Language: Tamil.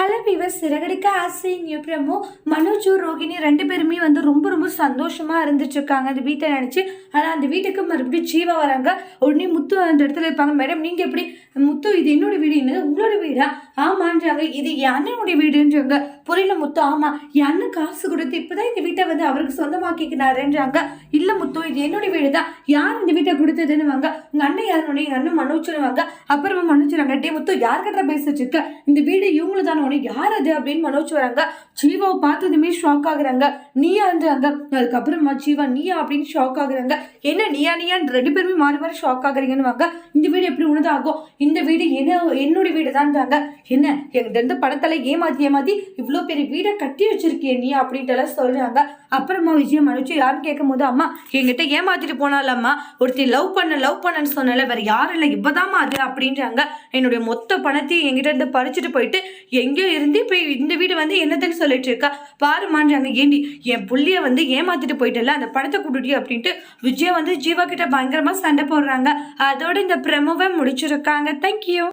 ஹலோ வீவர் சிறகடிக்க ஆசை நியூப்ரமோ மனோஜ் ரோகிணி ரெண்டு பேருமே வந்து ரொம்ப ரொம்ப சந்தோஷமா இருந்துட்டுருக்காங்க. அந்த வீட்டை நினச்சி ஆனால் அந்த வீட்டுக்கு மறுபடியும் ஜீவா வராங்க. உடனே முத்து அந்த இடத்துல இருப்பாங்க. மேடம் நீங்கள் எப்படி முத்து இது என்னோட வீடுன்னு உங்களோட வீடா? ஆமான்றாங்க. இது என் அண்ணனுடைய வீடுன்றாங்க. புரியல முத்து ஆமாம் என் அண்ணன் காசு கொடுத்து இப்போ தான் இந்த வீட்டை வந்து அவருக்கு சொந்தமாக்கிக்கினாருன்றாங்க. இல்லை முத்து இது என்னோட வீடு தான் யார் இந்த வீட்டை கொடுத்ததுன்னு வாங்க உங்க அண்ணன் யாருன்னு எங்க அண்ணன் மனோஜ்னுவாங்க அப்புறமா மனோஜ்றாங்க டே முத்து யார்கிட்ட பேசிட்டு இருக்க? இந்த வீடு இவங்களும் தானே உனக்கு யார் அது அப்படின்னு மனோஜ் வராங்க. ஜீவாவை பார்த்ததுமே ஷாக் ஆகுறாங்க. நீயான்றாங்க அதுக்கப்புறமா ஜீவா நீயா அப்படின்னு ஷாக் ஆகுறாங்க. என்ன நீயா நீயான்னு ரெண்டு பேருமே மாறி மாறி ஷாக் ஆகுறீங்கன்னு வாங்க இந்த வீடு எப்படி உனதாகும்? இந்த வீடு என்ன என்னோட வீடு தான்றாங்க என்ன எங்கிட்ட இருந்து படத்துல ஏமாத்தி ஏமாத்தி இவ்வளோ பெரிய வீடை கட்டி வச்சிருக்கிய நீ அப்படின்ட்டு எல்லாம் சொல்றாங்க. அப்புறமா விஜயம் மனுச்சு யாருன்னு கேட்கும் போது அம்மா என்கிட்ட ஏமாத்திட்டு போனாலம்மா ஒருத்தி லவ் பண்ண லவ் பண்ணன்னு சொன்னால வேற யாரும் இல்லை இப்பதாம்மா அது அப்படின்றாங்க. என்னுடைய மொத்த பணத்தையும் எங்கிட்ட இருந்து பறிச்சுட்டு போயிட்டு எங்கேயோ இருந்து இப்போ இந்த வீடு வந்து என்னதுன்னு சொல்லிட்டு இருக்கா. பாருமான்றாங்க ஏண்டி? என் புள்ளிய வந்து ஏமாத்திட்டு போயிட்டல அந்த பணத்தை கூட்டுடி அப்படின்ட்டு விஜய் வந்து ஜீவா கிட்ட பயங்கரமா சண்டை போடுறாங்க. அதோட இந்த பிரமுவை முடிச்சிருக்காங்க. தேங்க்யூ